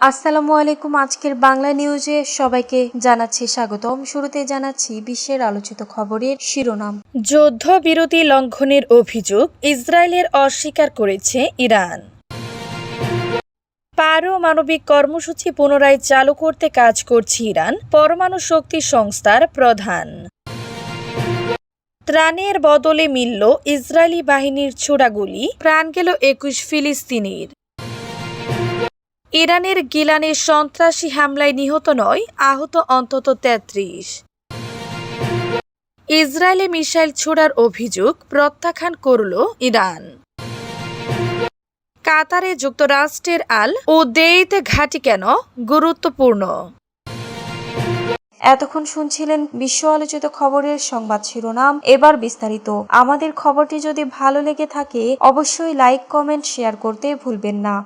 আসসালামু আলাইকুম। আজকের বাংলা নিউজে সবাইকে জানাচ্ছি স্বাগতম। শুরুতে জানাচ্ছি বিশ্বের আলোচিত খবরের শিরোনাম। যুদ্ধবিরতি লঙ্ঘনের অভিযোগ ইসরায়েলের অস্বীকার করেছে ইরান। পারমাণবিক কর্মসূচি পুনরায় চালু করতে কাজ করছে ইরান, পরমাণু শক্তি সংস্থার প্রধান। ত্রাণের বদলে মিলল ইসরায়েলি বাহিনীর ছোড়াগুলি। প্রাণ গেল একুশ ফিলিস্তিনির। ইরানের গিলানে সন্ত্রাসী হামলায় নিহত নয়, আহত অন্তত তেত্রিশ। ইসরায়েলে মিসাইল ছোড়ার অভিযোগ প্রত্যাখ্যান করল ইরান। কাতারে যুক্তরাষ্ট্রের আল ও দেইতে ঘাঁটি কেন গুরুত্বপূর্ণ? এতক্ষণ শুনছিলেন বিশ্ব আলোচিত খবরের সংবাদ শিরোনাম। এবার বিস্তারিত। আমাদের খবরটি যদি ভালো লেগে থাকে, অবশ্যই লাইক, কমেন্ট, শেয়ার করতে ভুলবেন না।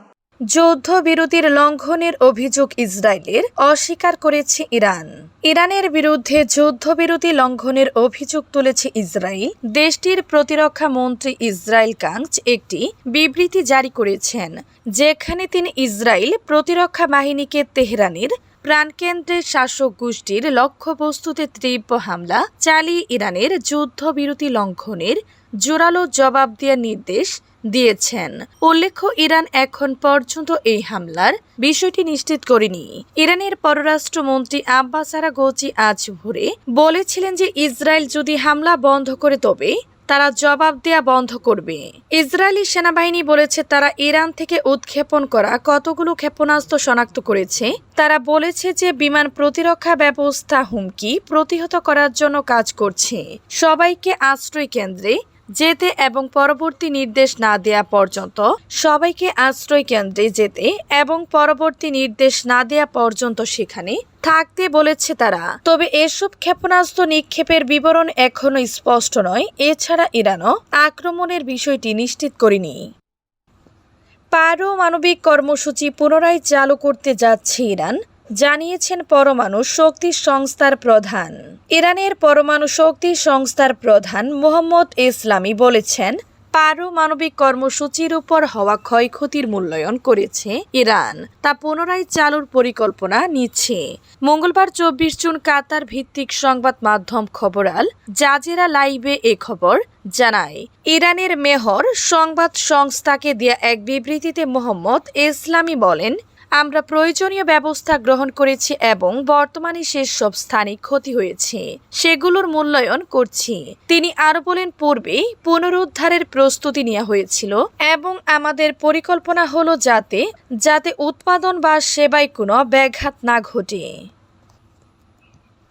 যুদ্ধবিরতির লঙ্ঘনের অভিযোগ ইসরায়েলের অস্বীকার করেছে ইরান। ইরানের বিরুদ্ধে যুদ্ধবিরতি লঙ্ঘনের অভিযোগ তুলেছে ইসরায়েল। দেশটির প্রতিরক্ষা মন্ত্রী ইসরায়েল কাঞ্চ একটি বিবৃতি জারি করেছেন, যেখানে তিনি ইসরায়েল প্রতিরক্ষা বাহিনীকে তেহরানের প্রাণকেন্দ্রের শাসক গোষ্ঠীর লক্ষ্যবস্তুতে তীব্র হামলা চালিয়ে ইরানের যুদ্ধবিরতি লঙ্ঘনের জোরালো জবাব দেওয়ার নির্দেশ দিয়েছেন। উল্লেখ্য, ইরান এখন পর্যন্ত এই হামলার বিষয়টি নিশ্চিত করেনি। ইরানের পররাষ্ট্রমন্ত্রী আব্বাস আরাগোচি আজ ভোরে বলেছিলেন যে ইসরায়েল যদি হামলা বন্ধ করে, তবে তারা জবাব দেয়া বন্ধ করবে। ইসরায়েলি সেনাবাহিনী বলেছে তারা ইরান থেকে উৎক্ষেপণ করা কতগুলো ক্ষেপণাস্ত্র শনাক্ত করেছে। তারা বলেছে যে বিমান প্রতিরক্ষা ব্যবস্থা হুমকি প্রতিহত করার জন্য কাজ করছে। সবাইকে আশ্রয় কেন্দ্রে যেতে এবং পরবর্তী নির্দেশ না দেয়া পর্যন্ত সবাইকে আশ্রয় কেন্দ্রে যেতে এবং পরবর্তী নির্দেশ না দেয়া পর্যন্ত সেখানে থাকতে বলেছে তারা। তবে এসব ক্ষেপণাস্ত্র নিক্ষেপের বিবরণ এখনও স্পষ্ট নয়। এছাড়া ইরানও আক্রমণের বিষয়টি নিশ্চিত করেনি। পারমাণবিক কর্মসূচি পুনরায় চালু করতে যাচ্ছে ইরান, জানিয়েছেন পরমাণু শক্তি সংস্থার প্রধান। ইরানের পরমাণু শক্তি সংস্থার প্রধান মোহাম্মদ ইসলামী বলেছেন পারমাণবিক কর্মসূচির উপর হওয়া ক্ষয়ক্ষতির মূল্যায়ন করেছে ইরান। তা পুনরায় চালুর পরিকল্পনা নিচ্ছে। মঙ্গলবার চব্বিশ জুন কাতার ভিত্তিক সংবাদ মাধ্যম খবরাল জাজেরা লাইভে এ খবর জানায়, ইরানের মেহর সংবাদ সংস্থাকে দেয়া এক বিবৃতিতে মোহাম্মদ ইসলামী বলেন আমরা প্রয়োজনীয় ব্যবস্থা গ্রহণ করেছি এবং বর্তমানে সেসব স্থানে ক্ষতি হয়েছে। সেগুলোর মূল্যায়ন করছি। তিনি আরও বলেন, পূর্বে পুনরুদ্ধারের প্রস্তুতি নেওয়া হয়েছিল এবং আমাদের পরিকল্পনা হলো যাতে যাতে উৎপাদন বা সেবায় কোনো ব্যাঘাত না ঘটে।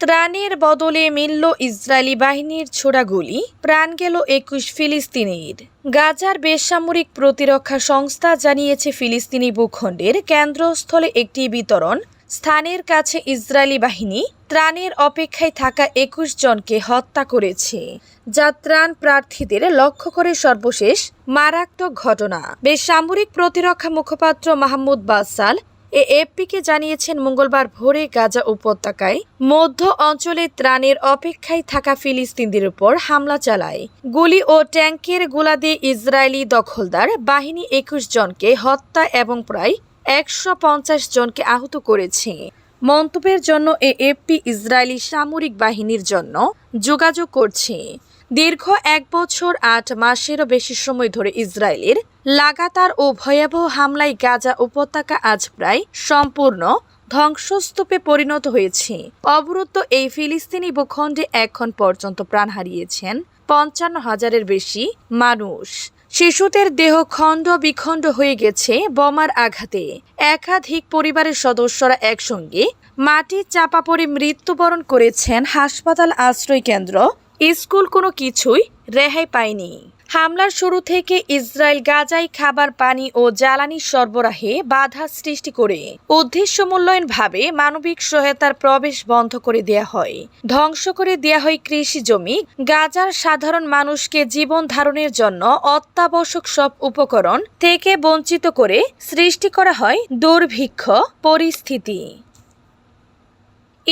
ত্রাণের বদলে মিলল ইসরায়েলি বাহিনীর ছোড়া গুলি প্রাণ গেল একুশ ফিলিস্তিনির। গাজার বেসামরিক প্রতিরক্ষা সংস্থা জানিয়েছে, ফিলিস্তিনি ভূখণ্ডের কেন্দ্রস্থলে একটি বিতরণ, স্থানের কাছে ইসরায়েলি বাহিনী ত্রাণের অপেক্ষায় থাকা একুশ জনকে হত্যা করেছে, যা ত্রাণ প্রার্থীদের লক্ষ্য করে সর্বশেষ মারাত্মক ঘটনা। বেসামরিক প্রতিরক্ষা মুখপাত্র মাহমুদ বাসাল এ এফপিকে জানিয়েছেন মঙ্গলবার ভোরে গাজা উপত্যকায় মধ্য অঞ্চলে ত্রাণের অপেক্ষায় থাকা ফিলিস্তিনদের উপর হামলা চালায়। গুলি ও ট্যাঙ্কের গোলা দিয়ে ইসরায়েলি দখলদার বাহিনী একুশ জনকে হত্যা এবং প্রায় একশো পঞ্চাশ জনকে আহত করেছে। মন্তব্যের জন্য এ এফপি ইসরায়েলি সামরিক বাহিনীর জন্য যোগাযোগ করছে। দীর্ঘ এক বছর আট মাসেরও বেশি সময় ধরে ইসরায়েলের লাগাতার ও ভয়াবহ হামলায় গাজা উপত্যকা আজ প্রায় সম্পূর্ণ ধ্বংসস্তূপে পরিণত হয়েছে। অবরুদ্ধ এই ফিলিস্তিনি ভূখণ্ডে এখন পর্যন্ত প্রাণ হারিয়েছেন পঞ্চান্ন হাজারের বেশি মানুষ। শিশুদের দেহ খণ্ড বিখণ্ড হয়ে গেছে বোমার আঘাতে। একাধিক পরিবারের সদস্যরা একসঙ্গে মাটির চাপা পড়ে মৃত্যুবরণ করেছেন হাসপাতাল আশ্রয় কেন্দ্র স্কুল কোনো কিছুই রেহাই পায়নি। হামলার শুরু থেকে ইসরায়েল গাজায় খাবার, পানি ও জ্বালানি সরবরাহে বাধা সৃষ্টি করে উদ্দেশ্য মূল্যায়ন ভাবে মানবিক সহায়তার প্রবেশ বন্ধ করে দেয়া হয়। ধ্বংস করে দেয়া হয় কৃষি জমি। গাজার সাধারণ মানুষকে জীবন ধারণের জন্য অত্যাবশ্যক সব উপকরণ থেকে বঞ্চিত করে সৃষ্টি করা হয় দুর্ভিক্ষ পরিস্থিতি।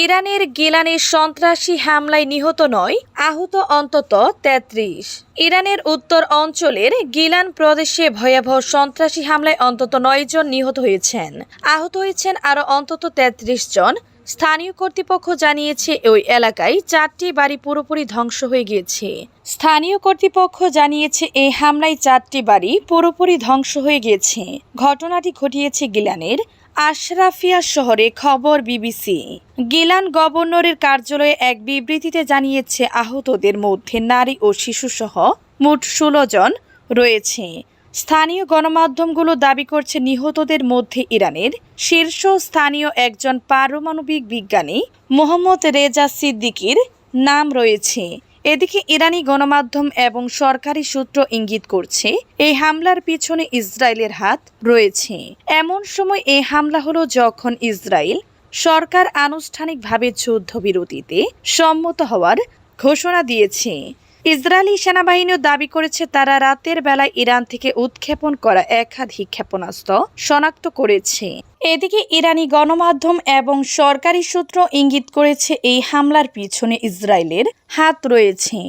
ইরানের গিলানের সন্ত্রাসী হামলায় নিহত নয়, আহত অন্তত তেত্রিশ। ইরানের উত্তর অঞ্চলের গিলান প্রদেশে ভয়াবহ সন্ত্রাসী হামলায় অন্তত নয় জন নিহত হয়েছেন। আহত হয়েছেন আরও অন্তত তেত্রিশ জন। স্থানীয় কর্তৃপক্ষ জানিয়েছে, ওই এলাকায় চারটি বাড়ি পুরোপুরি ধ্বংস হয়ে গিয়েছে। স্থানীয় কর্তৃপক্ষ জানিয়েছে, এই হামলায় চারটি বাড়ি পুরোপুরি ধ্বংস হয়ে গিয়েছে। ঘটনাটি ঘটিয়েছে গিলানের আশরাফিয়া শহরে খবর বিবিসি। গিলান গভর্নরের কার্যালয়ে এক বিবৃতিতে জানিয়েছে, আহতদের মধ্যে নারী ও শিশুসহ মোট ষোলো জন রয়েছে। স্থানীয় গণমাধ্যমগুলো দাবি করছে, নিহতদের মধ্যে ইরানের শীর্ষ স্থানীয় একজন পারমাণবিক বিজ্ঞানী মোহাম্মদ রেজা সিদ্দিকির নাম রয়েছে। এদিকে ইরানি গণমাধ্যম এবং সরকারি সূত্র ইঙ্গিত করছে, এই হামলার পিছনে ইসরায়েলের হাত রয়েছে। এমন সময় এই হামলা হলো যখন ইসরায়েল সরকার আনুষ্ঠানিকভাবে যুদ্ধবিরতিতে সম্মত হওয়ার ঘোষণা দিয়েছে। ইসরায়েলি সেনাবাহিনীও দাবি করেছে তারা রাতের বেলায় ইরান থেকে উৎক্ষেপণ করা একাধিক ক্ষেপণাস্ত্র শনাক্ত করেছে। এদিকে ইরানি গণমাধ্যম এবং সরকারি সূত্র ইঙ্গিত করেছে এই হামলার পিছনে ইসরায়েলের হাত রয়েছে।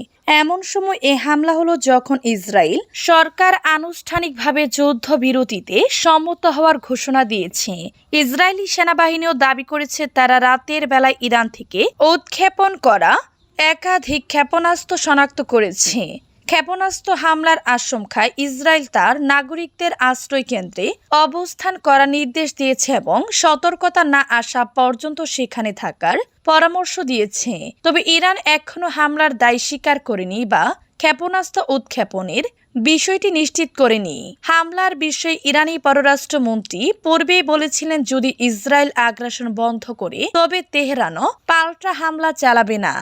এমন সময় এ হামলা হলো যখন ইসরায়েল সরকার আনুষ্ঠানিকভাবে যুদ্ধবিরতিতে সম্মত হওয়ার ঘোষণা দিয়েছে। ইসরায়েলি সেনাবাহিনীও দাবি করেছে তারা রাতের বেলায় ইরান থেকে উৎক্ষেপণ করা একাধিক ক্ষেপণাস্ত্র শনাক্ত করেছে। ক্ষেপণাস্ত্র হামলার আশঙ্কায় ইসরায়েল তার নাগরিকদের আশ্রয় কেন্দ্রে অবস্থান করার নির্দেশ দিয়েছে এবং সতর্কতা না আসা পর্যন্ত সেখানে থাকার পরামর্শ দিয়েছে। তবে ইরান এখনও হামলার দায় স্বীকার করেনি বা ক্ষেপণাস্ত্র উৎক্ষেপণের বিষয়টি নিশ্চিত করেনি। হামলার বিষয়ে ইরানি পররাষ্ট্রমন্ত্রী পূর্বেই বলেছিলেন, যদি ইসরায়েল আগ্রাসন বন্ধ করে, তবে তেহরানও পাল্টা হামলা চালাবে না।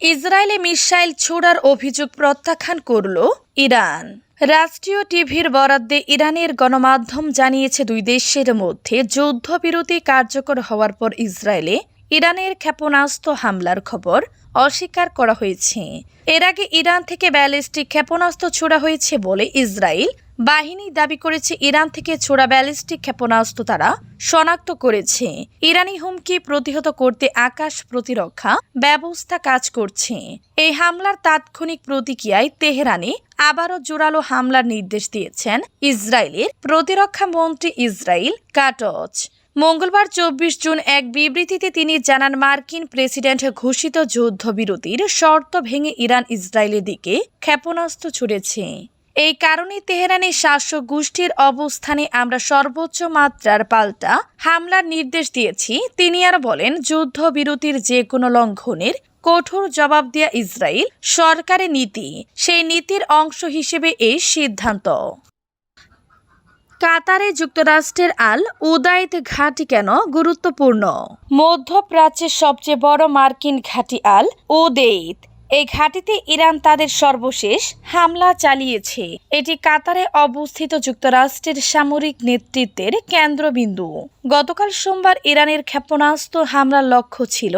ইসরায়েলে মিসাইল ছোড়ার অভিযোগ প্রত্যাখ্যান করল ইরান। রাষ্ট্রীয় টিভির বরাদ্দে ইরানের গণমাধ্যম জানিয়েছে দুই দেশের মধ্যে যুদ্ধবিরতি কার্যকর হওয়ার পর ইসরায়েলে ইরানের ক্ষেপণাস্ত্র হামলার খবর অস্বীকার করা হয়েছে। এর আগে ইরান থেকে ব্যালিস্টিক ক্ষেপণাস্ত্র ছোড়া হয়েছে বলে ইসরায়েল বাহিনী দাবি করেছে ইরান থেকে ছোড়া ব্যালিস্টিক ক্ষেপণাস্ত্র তারা শনাক্ত করেছে। ইরানি হুমকি প্রতিহত করতে আকাশ প্রতিরক্ষা ব্যবস্থা কাজ করছে। এই হামলার তাৎক্ষণিক প্রতিক্রিয়ায় তেহরানে আবারও জোরালো হামলার নির্দেশ দিয়েছেন ইসরায়েলের প্রতিরক্ষা মন্ত্রী ইসরায়েল কাটচ। মঙ্গলবার চব্বিশ জুন এক বিবৃতিতে তিনি জানান, মার্কিন প্রেসিডেন্ট ঘোষিত যুদ্ধবিরতির শর্ত ভেঙে ইরান ইসরায়েলের দিকে ক্ষেপণাস্ত্র ছুড়েছে। এই কারণে তেহরানের শাসক গোষ্ঠীর অবস্থানে আমরা সর্বোচ্চ মাত্রার পাল্টা হামলার নির্দেশ দিয়েছি। তিনি আর বলেন, যুদ্ধবিরতির যে কোনো লঙ্ঘনের কঠোর জবাব দেয়া ইসরায়েল সরকারের নীতি, সেই নীতির অংশ হিসেবে এই সিদ্ধান্ত। কাতারে যুক্তরাষ্ট্রের আল উদাইদ ঘাঁটি কেন গুরুত্বপূর্ণ? মধ্যপ্রাচ্যের সবচেয়ে বড় মার্কিন ঘাঁটি আল উদেইদ। এই ঘাটিতে ইরান তাদের সর্বশেষ হামলা চালিয়েছে। এটি কাতারে অবস্থিত যুক্তরাষ্ট্রের সামরিক নেতৃত্বের কেন্দ্রবিন্দু। গতকাল সোমবার ইরানের ক্ষেপণাস্ত্র হামলার লক্ষ্য ছিল